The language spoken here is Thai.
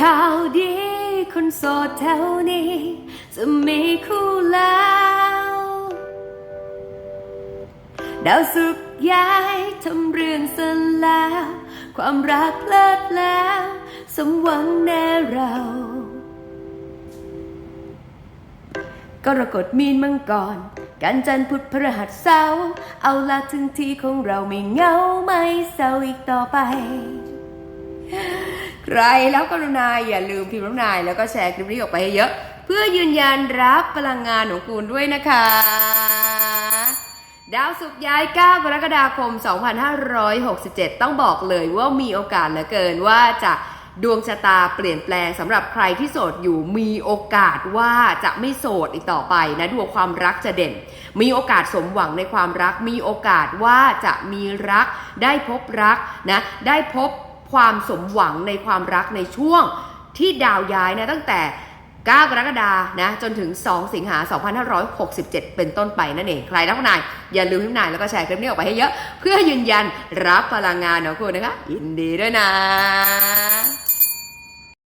ข่าวดีคนโสดแถวนี้ จะมีคู่แล้วดาวสุกย้ายทำเรื่องเสร็จแล้ว ความรักเลิดแล้วสมหวังแน่เรา ก็รกฎมีนมังกรกันจันทร์พุธพฤหัสเสาเอาละถึงที่ของเราไม่เงาไม่เศร้าอีกต่อไป ใครแล้วกรุณาอย่าลืมพิมพ์น้ำนาย แล้วก็แชร์คลิปนี้ออกไปให้เยอะ เพื่อยืนยันรับพลังงานของคุณด้วยนะคะ ดาวศุกย้าย 9 กรกฎาคม 2567 ต้องบอกเลยว่ามีโอกาสเหลือเกินว่าจะดวงชะตาเปลี่ยนแปลงสำหรับใครที่โสดอยู่มีโอกาสว่าจะไม่โสดอีกต่อไปนะดวงความรักจะเด่น มีโอกาสสมหวังในความรัก มีโอกาสว่าจะมีรัก ได้พบรักนะได้พบ ความสมหวังในความรักในช่วงที่ดาวย้ายนะตั้งแต่ 9 กรกฎานะจนถึง 2 สิงหา 2567 เป็นต้นไปนั่นเอง ใครรักนาย อย่าลืมพิมพ์นายแล้วก็แชร์คลิปนี้ออกไปให้เยอะ เพื่อยืนยันรับพลังงานของคุณนะคะยินดีด้วยนะ